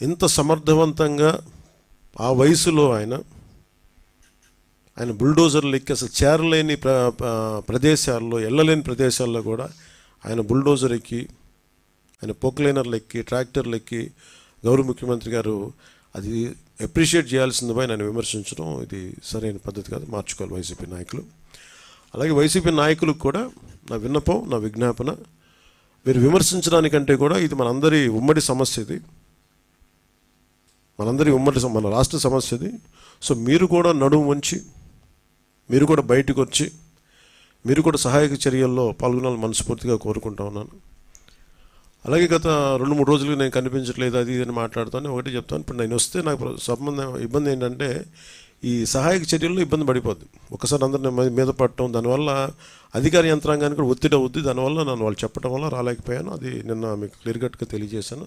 ఇంత సమర్థవంతంగా ఆ వయసులో ఆయన ఆయన బుల్డోజర్లు ఎక్కి అసలు చేరలేని ప్ర ప్రదేశాల్లో వెళ్ళలేని ప్రదేశాల్లో కూడా ఆయన బుల్డోజర్ ఎక్కి ఆయన పోక్లైనర్లు ఎక్కి ట్రాక్టర్లు ఎక్కి గౌరవ ముఖ్యమంత్రి గారు అది అప్రిషియేట్ చేయాల్సింది నన్ను విమర్శించడం ఇది సరైన పద్ధతి కాదు మార్చుకోవాలి వైసీపీ నాయకులు. అలాగే వైసీపీ నాయకులకు కూడా నా విన్నపం నా విజ్ఞాపన మీరు విమర్శించడానికంటే కూడా ఇది మనందరి ఉమ్మడి సమస్య ఇది. మనందరి ఉమ్మడి మన రాష్ట్ర సమస్యది. సో మీరు కూడా నడుము వంచి మీరు కూడా బయటకు వచ్చి మీరు కూడా సహాయక చర్యల్లో పాల్గొనాలని మనస్ఫూర్తిగా కోరుకుంటా ఉన్నాను. అలాగే గత రెండు మూడు రోజులుగా నేను కనిపించట్లేదు అది ఇది మాట్లాడుతాను ఒకటి చెప్తాను. ఇప్పుడు నేను వస్తే నాకు సంబంధం ఇబ్బంది ఏంటంటే ఈ సహాయక చర్యల్లో ఇబ్బంది పడిపోద్ది. ఒకసారి అందరిని మీద పడటం దానివల్ల అధికార యంత్రాంగానికి కూడా ఒత్తిడి అవుద్ది. దానివల్ల నన్ను వాళ్ళు చెప్పడం వల్ల రాలేకపోయాను. అది నిన్న మీకు క్లియర్ కట్గా తెలియజేశాను.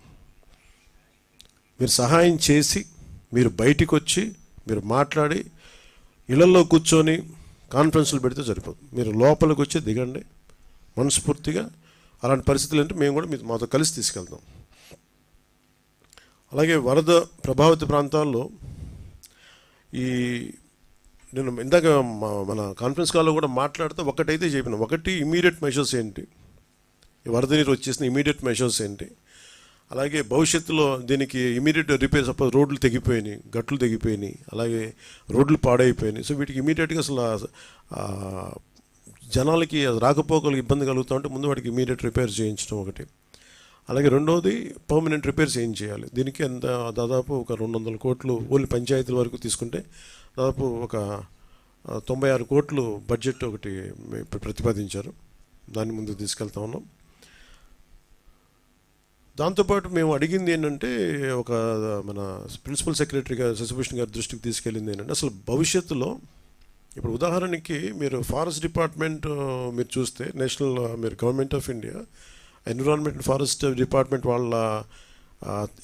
మీరు సహాయం చేసి మీరు బయటికి వచ్చి మీరు మాట్లాడి ఇళ్ళలో కూర్చొని కాన్ఫరెన్స్లు పెడితే సరిపోదు. మీరు లోపలికి వచ్చి దిగండి. మనస్ఫూర్తిగా అలాంటి పరిస్థితులు అంటే మేము కూడా మీ మాతో కలిసి తీసుకెళ్తాం. అలాగే వరద ప్రభావిత ప్రాంతాల్లో ఈ నేను ఇందాక మా- మన కాన్ఫరెన్స్ కాల్లో కూడా మాట్లాడితే ఒకటైతే చెప్పిన ఒకటి ఇమీడియట్ మెషర్స్ ఏంటి? ఈ వరద నీరు వచ్చేసిన ఇమీడియట్ మెషర్స్ ఏంటి? అలాగే భవిష్యత్తులో దీనికి ఇమీడియట్ రిపేర్ సపోజ్ రోడ్లు తెగిపోయినాయి గట్లు తెగిపోయినాయి అలాగే రోడ్లు పాడైపోయినాయి. సో వీటికి ఇమీడియట్గా అసలు జనాలకి రాకపోకలకు ఇబ్బంది కలుగుతూ ఉంటే ముందు వాటికి ఇమీడియట్ రిపేర్ చేయించడం ఒకటి. అలాగే రెండవది పర్మనెంట్ రిపేర్స్ ఏం చేయాలి? దీనికి ఎంత దాదాపు ఒక రెండు వందల కోట్లు ఓన్లీ పంచాయతీల వరకు తీసుకుంటే దాదాపు ఒక తొంభై ఆరు కోట్లు బడ్జెట్ ఒకటి ప్రతిపాదించారు. దాన్ని ముందుకు తీసుకెళ్తా ఉన్నాం. దాంతోపాటు మేము అడిగింది ఏంటంటే ఒక మన ప్రిన్సిపల్ సెక్రటరీ గారు శశిభూషణ్ గారి దృష్టికి తీసుకెళ్ళింది ఏంటంటే అసలు భవిష్యత్తులో ఇప్పుడు ఉదాహరణకి మీరు ఫారెస్ట్ డిపార్ట్మెంట్ మీరు చూస్తే నేషనల్ మీరు government of India environment forest department వాళ్ళ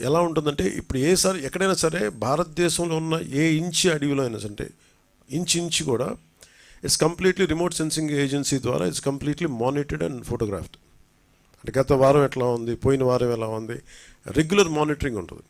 ఎలా ఉంటుందంటే ఇప్పుడు ఏ సార్ ఎక్కడైనా సరే భారతదేశంలో ఉన్న ఏ ఇంచి అడవిలో అయినా సరే అంటే ఇంచ్ ఇంచి కూడా it's completely remote sensing agency ద్వారా it's completely monitored and photographed గత వారం ఎట్లా ఉంది? పోయిన వారం ఎలా ఉంది? రెగ్యులర్ మానిటరింగ్ ఉంటుంది.